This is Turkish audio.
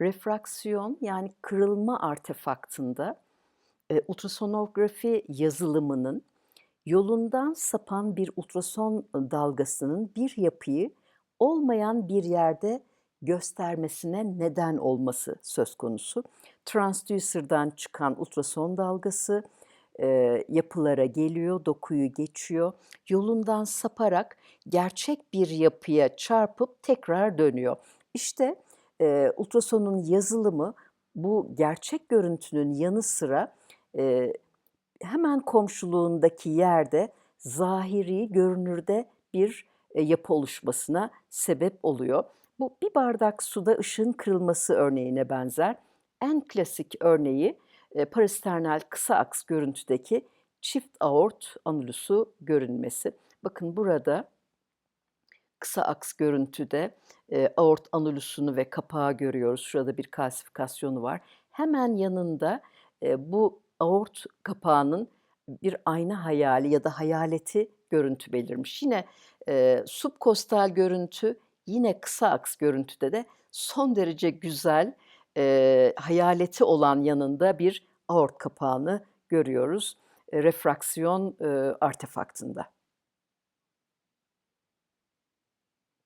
Refraksiyon yani kırılma artefaktında e, ultrasonografi yazılımının yolundan sapan bir ultrason dalgasının bir yapıyı olmayan bir yerde göstermesine neden olması söz konusu. Transducer'dan çıkan ultrason dalgası e, yapılara geliyor, dokuyu geçiyor. Yolundan saparak gerçek bir yapıya çarpıp tekrar dönüyor. İşte e, ultrasonun yazılımı bu gerçek görüntünün yanı sıra e, hemen komşuluğundaki yerde zahiri görünürde bir e, yapı oluşmasına sebep oluyor. Bu bir bardak suda ışığın kırılması örneğine benzer. En klasik örneği e, parasternal kısa aks görüntüdeki çift aort anulusu görünmesi. Bakın burada kısa aks görüntüde e, aort anulusunu ve kapağı görüyoruz. Şurada bir kalsifikasyonu var. Hemen yanında e, bu aort kapağının bir ayna hayali ya da hayaleti görüntü belirmiş. Yine e, subkostal görüntü yine kısa aks görüntüde de son derece güzel e, hayaleti olan yanında bir aort kapağını görüyoruz e, refraksiyon e, artefaktında.